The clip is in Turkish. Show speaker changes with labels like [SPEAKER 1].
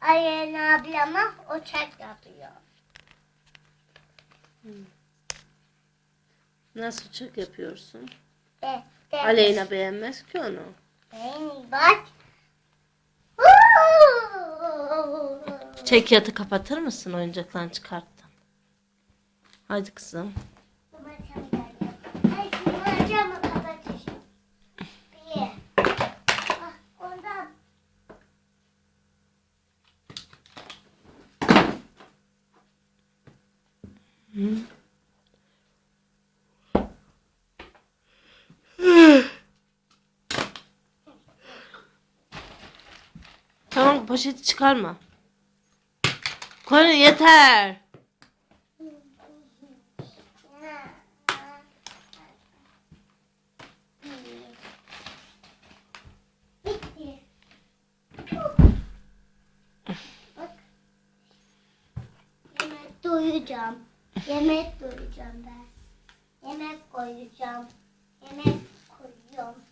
[SPEAKER 1] Aleyna ablama uçak yapıyor.
[SPEAKER 2] Nasıl uçak yapıyorsun?
[SPEAKER 1] De,
[SPEAKER 2] Aleyna beğenmez ki onu.
[SPEAKER 1] Beni bak.
[SPEAKER 2] Çek yatı kapatır mısın oyuncaklarını çıkarttın? Hadi kızım. Tamam poşeti çıkarma. Koy yeter.
[SPEAKER 1] Doyacağım. Yemek doyacağım ben. Yemek koyacağım. Yemek koyuyorum.